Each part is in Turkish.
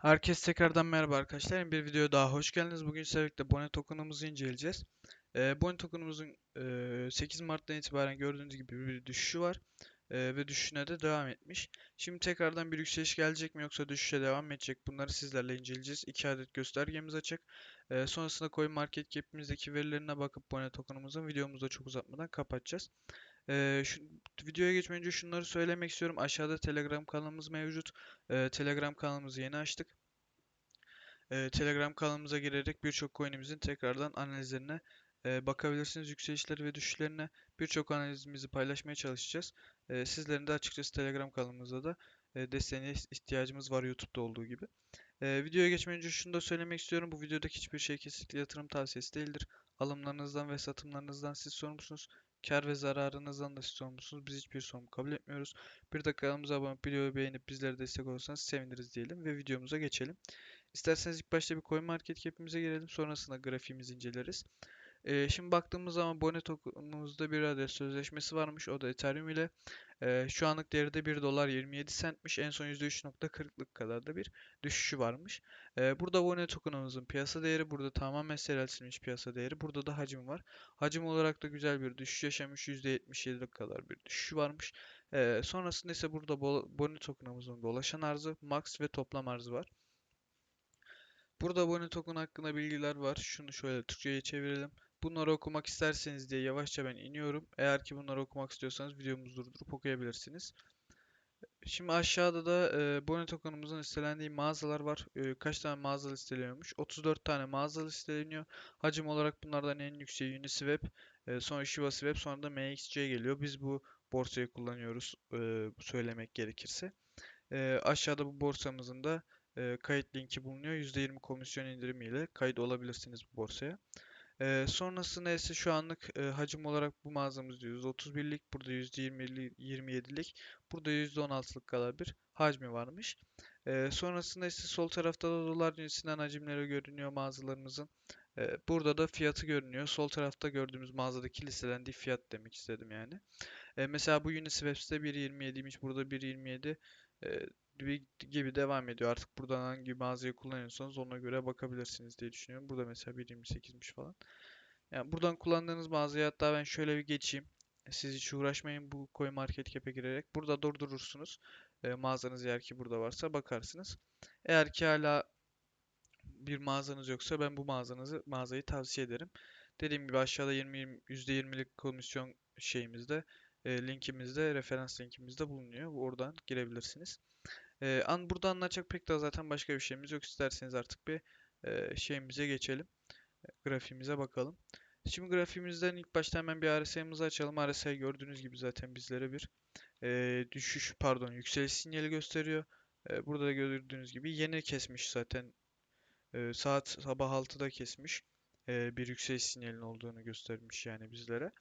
Herkes tekrardan merhaba arkadaşlar. Bir videoya daha hoş geldiniz. Bugün sizlerle Bonnie token'ımızı inceleyeceğiz. Ee, Bonnie token'ımızın e, 8 Mart'tan itibaren gördüğünüz gibi bir düşüşü var. E, ve düşüşüne de devam etmiş. Şimdi tekrardan bir yükseliş gelecek mi yoksa düşüşe devam edecek? Bunları sizlerle inceleyeceğiz. 2 adet göstergemiz açık. E, sonrasında Coin Market Cap'imizdeki verilerine bakıp Bonnie token'ımızın videomuzu da çok uzatmadan kapatacağız. Ee, şu, videoya geçmeden önce şunları söylemek istiyorum. Aşağıda Telegram kanalımız mevcut. Ee, Telegram kanalımızı yeni açtık. Ee, Telegram kanalımıza girerek birçok coin'imizin tekrardan analizlerine e, bakabilirsiniz. Yükselişleri ve düşüşlerine birçok analizimizi paylaşmaya çalışacağız. Ee, sizlerin de açıkçası Telegram kanalımızda da e, desteğine ihtiyacımız var YouTube'da olduğu gibi. Ee, videoya geçmeden önce şunu da söylemek istiyorum. Bu videodaki hiçbir şey kesinlikle yatırım tavsiyesi değildir. Alımlarınızdan ve satımlarınızdan siz sorumlusunuz. Kar ve zararınızdan da siz sorumlusunuz. Biz hiçbir sorumlu kabul etmiyoruz. Bir de kanalımıza abone olup videoyu beğenip bizlere destek olursanız seviniriz diyelim ve videomuza geçelim. İsterseniz ilk başta bir coin market cap'imize girelim. Sonrasında grafiğimizi inceleriz. Ee, şimdi baktığımız zaman Bonnet token'umuzda bir adet sözleşmesi varmış. O da Ethereum ile. Ee, şu anlık değeri de 1 dolar 27 centmiş. En son %3.40'lık kadar da bir düşüşü varmış. Ee, burada Bonnet token'ımızın piyasa değeri. Burada tamamen seyreltilmiş piyasa değeri. Burada da hacim var. Hacim olarak da güzel bir düşüş yaşamış. %77'lik kadar bir düşüşü varmış. Ee, sonrasında ise burada Bonnet token'ımızın dolaşan arzı, max ve toplam arzı var. Burada Bonnet token hakkında bilgiler var. Şunu şöyle Türkçe'ye çevirelim. Bunları okumak isterseniz diye yavaşça ben iniyorum. Eğer ki bunları okumak istiyorsanız videomuzu durdurup okuyabilirsiniz. Şimdi aşağıda da e, Bonnie token'ımızın listelendiği mağazalar var. E, kaç tane mağaza listeleniyormuş? 34 tane mağaza listeleniyor. Hacim olarak bunlardan en yükseği Uniswap, e, sonra Shiba Swap, sonra da MXC geliyor. Biz bu borsayı kullanıyoruz e, söylemek gerekirse. E, aşağıda bu borsamızın da e, kayıt linki bulunuyor. %20 komisyon indirimiyle kayıt olabilirsiniz bu borsaya. Ee, sonrasında ise şu anlık e, hacim olarak bu mağazamızda %31'lik, burada %27'lik, burada %16'lık kadar bir hacmi varmış. Ee, sonrasında ise sol tarafta da dolar cinsinden hacimleri görünüyor mağazalarımızın. Ee, burada da fiyatı görünüyor. Sol tarafta gördüğümüz mağazadaki listelendiği fiyat demek istedim yani. Ee, mesela bu Uniswap'te 1.27'ymiş, burada 1.27 gibi devam ediyor. Artık buradan hangi mağazayı kullanıyorsanız ona göre bakabilirsiniz diye düşünüyorum. Burada mesela 1.28'miş falan. Yani buradan kullandığınız mağazaya hatta ben şöyle bir geçeyim. Siz hiç uğraşmayın bu Coin Market Cap'e girerek. Burada durdurursunuz. E, mağazanız eğer ki burada varsa bakarsınız. Eğer ki hala bir mağazanız yoksa ben bu mağazanızı mağazayı tavsiye ederim. Dediğim gibi aşağıda 20, %20'lik komisyon şeyimizde e, linkimizde referans linkimizde bulunuyor. Oradan girebilirsiniz. E, an burada anlatacak pek de zaten başka bir şeyimiz yok. İsterseniz artık bir e, şeyimize geçelim. Grafiğimize bakalım. Şimdi grafiğimizden ilk başta hemen bir RSI'mizi açalım. RSI gördüğünüz gibi zaten bizlere bir e, düşüş pardon yükseliş sinyali gösteriyor. E, burada da gördüğünüz gibi yeni kesmiş zaten. E, saat sabah 6'da kesmiş. E, bir yükseliş sinyalinin olduğunu göstermiş yani bizlere.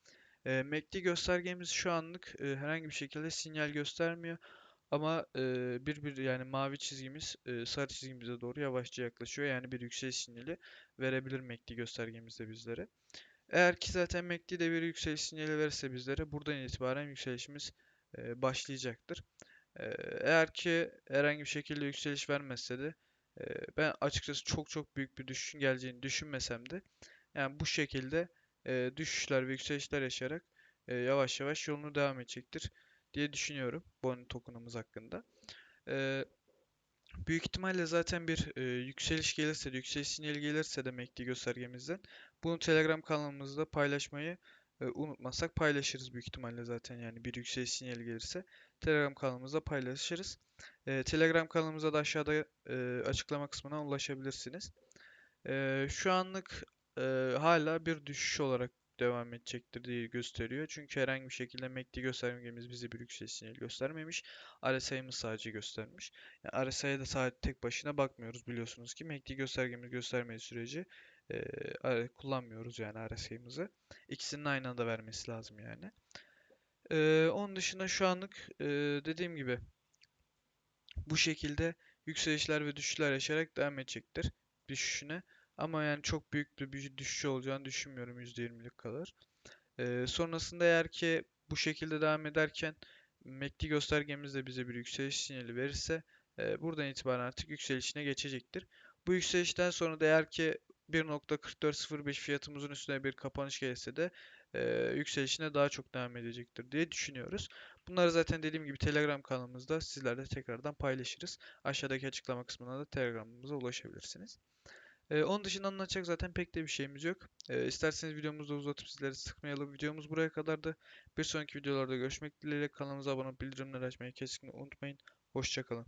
E, MACD göstergemiz şu anlık e, herhangi bir şekilde sinyal göstermiyor. Ama e, bir bir yani mavi çizgimiz e, sarı çizgimize doğru yavaşça yaklaşıyor. Yani bir yükseliş sinyali verebilir MACD göstergemizde bizlere. Eğer ki zaten MACD de bir yükseliş sinyali verirse bizlere buradan itibaren yükselişimiz e, başlayacaktır. E, eğer ki herhangi bir şekilde yükseliş vermezse de e, ben açıkçası çok çok büyük bir düşüşün geleceğini düşünmesem de yani bu şekilde e, düşüşler ve yükselişler yaşayarak e, yavaş yavaş yolunu devam edecektir diye düşünüyorum Boni token'ımız hakkında. E, büyük ihtimalle zaten bir e, yükseliş gelirse, yükseliş sinyali gelirse de MACD göstergemizden bunu Telegram kanalımızda paylaşmayı e, unutmazsak paylaşırız büyük ihtimalle zaten yani bir yükseliş sinyali gelirse Telegram kanalımızda paylaşırız. E, Telegram kanalımıza da aşağıda e, açıklama kısmına ulaşabilirsiniz. E, şu anlık e, hala bir düşüş olarak devam edecektir diye gösteriyor. Çünkü herhangi bir şekilde MACD göstergemiz bize bir yükseliş sinyali göstermemiş. RSI'miz sadece göstermiş. Yani RSI'ye de sadece tek başına bakmıyoruz biliyorsunuz ki. MACD göstergemiz göstermediği sürece e, kullanmıyoruz yani RSI'mizi. İkisinin aynı anda vermesi lazım yani. E, onun dışında şu anlık e, dediğim gibi bu şekilde yükselişler ve düşüşler yaşayarak devam edecektir düşüşüne. Ama yani çok büyük bir düşüş olacağını düşünmüyorum %20'lik kadar. Ee, sonrasında eğer ki bu şekilde devam ederken MACD göstergemiz de bize bir yükseliş sinyali verirse e, buradan itibaren artık yükselişine geçecektir. Bu yükselişten sonra da eğer ki 1.4405 fiyatımızın üstüne bir kapanış gelirse de e, yükselişine daha çok devam edecektir diye düşünüyoruz. Bunları zaten dediğim gibi Telegram kanalımızda sizlerle tekrardan paylaşırız. Aşağıdaki açıklama kısmına da Telegram'ımıza ulaşabilirsiniz. Ee, onun dışında anlatacak zaten pek de bir şeyimiz yok. Ee, isterseniz videomuzu da uzatıp sizleri sıkmayalım. Videomuz buraya kadardı. Bir sonraki videolarda görüşmek dileğiyle. Kanalımıza abone olup bildirimleri açmayı kesinlikle unutmayın. Hoşçakalın.